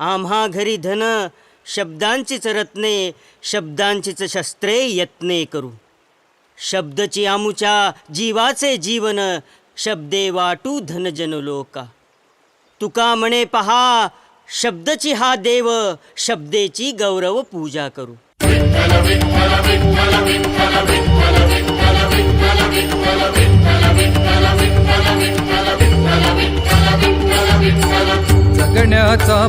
आम्हा घरी धन शब्दांचीच रत्ने शब्दांचीच शस्त्रे यत्ने करू. शब्दची आमुच्या जीवाचे जीवन शब्दे वाटू धनजन लोका. तुका म्हणे पहा शब्दची हा देव शब्देची गौरव पूजा करू. जगण्याचा